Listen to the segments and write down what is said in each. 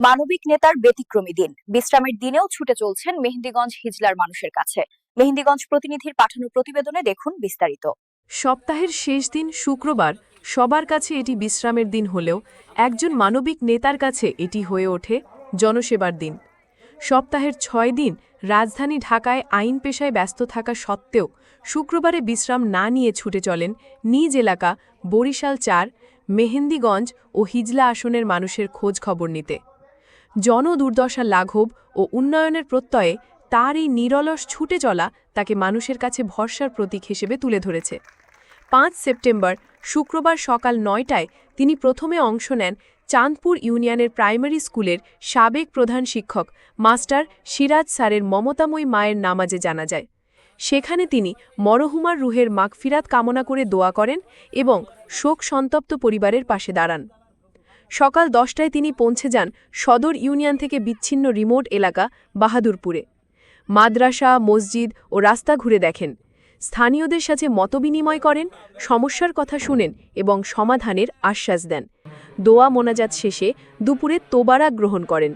মানবিক নেতার ব্যতিক্রমী দিন। বিশ্রামের দিনেও ছুটে চলছেন মেহেন্দিগঞ্জ হিজলার মানুষের কাছে। মেহেন্দিগঞ্জ প্রতিনিধির পাঠানো প্রতিবেদনে দেখুন বিস্তারিত। সপ্তাহের শেষ দিন শুক্রবার, সবার কাছে এটি বিশ্রামের দিন হলেও একজন মানবিক নেতার কাছে এটি হয়ে ওঠে জনসেবার দিন। সপ্তাহের ছয় দিন রাজধানী ঢাকায় আইন পেশায় ব্যস্ত থাকা সত্ত্বেও শুক্রবারে বিশ্রাম না নিয়ে ছুটে চলেন নিজ এলাকা বরিশাল চার, মেহেন্দিগঞ্জ ও হিজলা আসনের মানুষের খোঁজ খবর নিতে। জনদুর্দশা লাঘব ও উন্নয়নের প্রত্যয়ে তার এই নিরলস ছুটে চলা তাকে মানুষের কাছে ভরসার প্রতীক হিসেবে তুলে ধরেছে। পাঁচ সেপ্টেম্বর, শুক্রবার সকাল নয়টায় তিনি প্রথমে অংশ নেন চাঁদপুর ইউনিয়নের প্রাইমারি স্কুলের সাবেক প্রধান শিক্ষক মাস্টার সিরাজ স্যারের মমতাময়ী মায়ের নামাজে জানা যায়। সেখানে তিনি মরহুমার রুহের মাগফিরাত কামনা করে দোয়া করেন এবং শোক সন্তপ্ত পরিবারের পাশে দাঁড়ান। সকাল দশটায় তিনি পৌঁছে যান সদর ইউনিয়ন থেকে বিচ্ছিন্ন রিমোট এলাকা বাহাদুরপুরে। মাদ্রাসা, মসজিদ ও রাস্তা ঘুরে দেখেন। স্থানীয়দের সাথে মতবিনিময় করেন, সমস্যার কথা শুনেন এবং সমাধানের আশ্বাস দেন। দোয়া মোনাজাত শেষে দুপুরে তোবারা গ্রহণ করেন।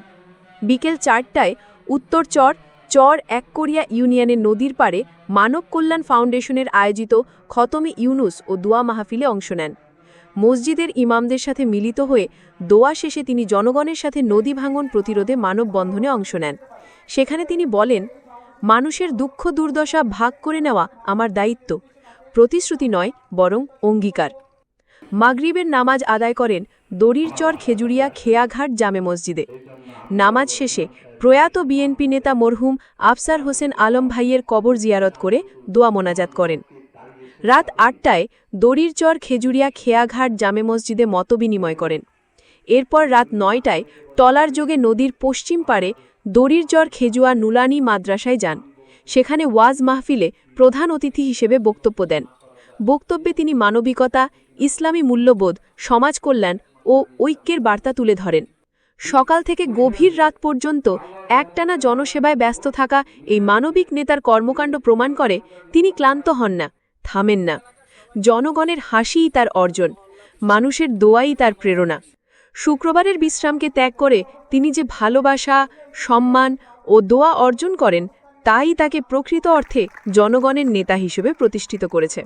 বিকেল চারটায় উত্তর চর চর এককোরিয়া ইউনিয়নের নদীর পাড়ে মানব কল্যাণ ফাউন্ডেশনের আয়োজিত খতমে ইউনুস ও দোয়া মাহফিলে অংশ নেন। মসজিদের ইমামদের সাথে মিলিত হয়ে দোয়া শেষে তিনি জনগণের সাথে নদী ভাঙন প্রতিরোধে মানববন্ধনে অংশ নেন। সেখানে তিনি বলেন, মানুষের দুঃখ দুর্দশা ভাগ করে নেওয়া আমার দায়িত্ব। প্রতিশ্রুতি নয়, বরং অঙ্গীকার। মাগরিবের নামাজ আদায় করেন দড়িরচর খেজুরিয়া খেয়াঘাট জামে মসজিদে। নামাজ শেষে প্রয়াত বিএনপি নেতা মরহুম আফসার হোসেন আলম ভাইয়ের কবর জিয়ারত করে দোয়া মোনাজাত করেন। রাত আটটায় দড়িরচর খেজুরিয়া খেয়াঘাট জামে মসজিদে মতবিনিময় করেন। এরপর রাত নয়টায় টলার যোগে নদীর পশ্চিম পাড়ে দড়িরচর খেজুয়া নুলানি মাদ্রাসায় যান। সেখানে ওয়াজ মাহফিলে প্রধান অতিথি হিসেবে বক্তব্য দেন। বক্তব্যে তিনি মানবিকতা, ইসলামী মূল্যবোধ সমাজ কল্যাণ ও ঐক্যের বার্তা তুলে ধরেন। সকাল থেকে গভীর রাত পর্যন্ত একটানা জনসেবায় ব্যস্ত থাকা এই মানবিক নেতার কর্মকাণ্ড প্রমাণ করে তিনি ক্লান্ত হন না। থামেন না। জনগণের হাসিই তার অর্জন, মানুষের দোয়াই তার প্রেরণা। শুক্রবারের বিশ্রামকে ত্যাগ করে তিনি যে ভালোবাসা, সম্মান ও দোয়া অর্জন করেন, তাই তাকে প্রকৃত অর্থে জনগণের নেতা হিসেবে প্রতিষ্ঠিত করেছে।